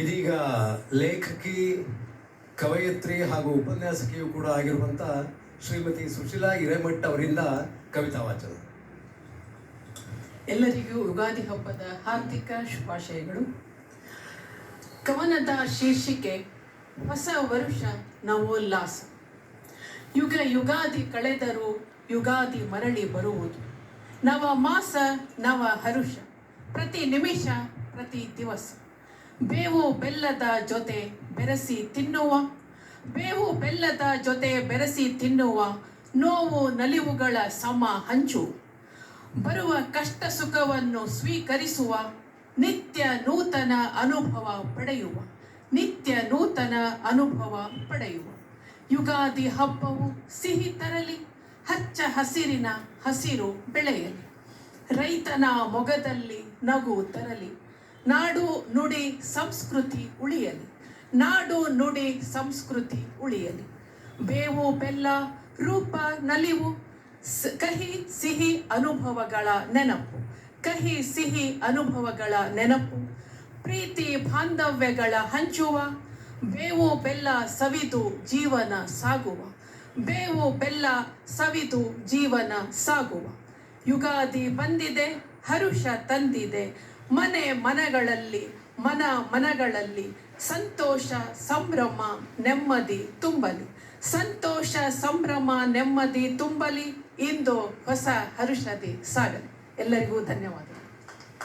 ಇದೀಗ ಲೇಖಕಿ, ಕವಯತ್ರಿ ಹಾಗೂ ಉಪನ್ಯಾಸಕಿಯೂ ಕೂಡ ಆಗಿರುವಂತ ಶ್ರೀಮತಿ ಸುಶೀಲಾ ಹಿರೇಮಠ್ ಅವರಿಂದ ಕವಿತಾ ವಾಚನ. ಎಲ್ಲರಿಗೂ ಯುಗಾದಿ ಹಬ್ಬದ ಹಾರ್ದಿಕ ಶುಭಾಶಯಗಳು. ಕವನದ ಶೀರ್ಷಿಕೆ, ಹೊಸ ವರುಷ ನವೋಲ್ಲಾಸ. ಯುಗ ಯುಗಾದಿ ಕಳೆದರೂ ಯುಗಾದಿ ಮರಳಿ ಬರುವುದು. ನವ ಮಾಸ, ನವ ಹರುಷ, ಪ್ರತಿ ನಿಮಿಷ, ಪ್ರತಿ ದಿವಸ. ಬೇವು ಬೆಲ್ಲದ ಜೊತೆ ಬೆರೆಸಿ ತಿನ್ನುವ, ಬೇವು ಬೆಲ್ಲದ ಜೊತೆ ಬೆರೆಸಿ ತಿನ್ನುವ, ನೋವು ನಲಿವುಗಳ ಸಮ ಹಂಚು ಬರುವ ಕಷ್ಟ ಸುಖವನ್ನು ಸ್ವೀಕರಿಸುವ ನಿತ್ಯ ನೂತನ ಅನುಭವ ಪಡೆಯುವ, ನಿತ್ಯ ನೂತನ ಅನುಭವ ಪಡೆಯುವ. ಯುಗಾದಿ ಹಬ್ಬವು ಸಿಹಿ ತರಲಿ, ಹಚ್ಚ ಹಸಿರಿನ ಹಸಿರು ಬೆಳೆಯಲಿ. ರೈತನ ಮೊಗದಲ್ಲಿ ನಗು ತರಲಿ. ನಾಡು ನುಡಿ ಸಂಸ್ಕೃತಿ ಉಳಿಯಲಿ. ನಾಡು ನುಡಿ ಸಂಸ್ಕೃತಿ ಉಳಿಯಲಿ. ಬೇವು, ಬೆಲ್ಲ, ರೂಪ, ನಲಿವು ಕಹಿ, ಸಿಹಿ ಅನುಭವಗಳ ನೆನಪು. ಕಹಿ ಸಿಹಿ ಅನುಭವಗಳ ನೆನಪು. ಪ್ರೀತಿ ಬಾಂಧವ್ಯಗಳ ಹಂಚುವ. ಬೇವು ಬೆಲ್ಲ ಸವಿದು ಜೀವನ ಸಾಗುವ. ಬೇವು ಬೆಲ್ಲ ಸವಿದು ಜೀವನ ಸಾಗುವ. ಯುಗಾದಿ ಬಂದಿದೆ, ಹರುಷ ತಂದಿದೆ. ಮನೆ ಮನಗಳಲ್ಲಿ, ಮನ ಮನಗಳಲ್ಲಿ ಸಂತೋಷ, ಸಂಭ್ರಮ, ನೆಮ್ಮದಿ ತುಂಬಲಿ. ಸಂತೋಷ, ಸಂಭ್ರಮ, ನೆಮ್ಮದಿ ತುಂಬಲಿ. ಇಂದು ಹೊಸ ಹರುಷದಿ ಸಾಗಲಿ. ಎಲ್ಲರಿಗೂ ಧನ್ಯವಾದ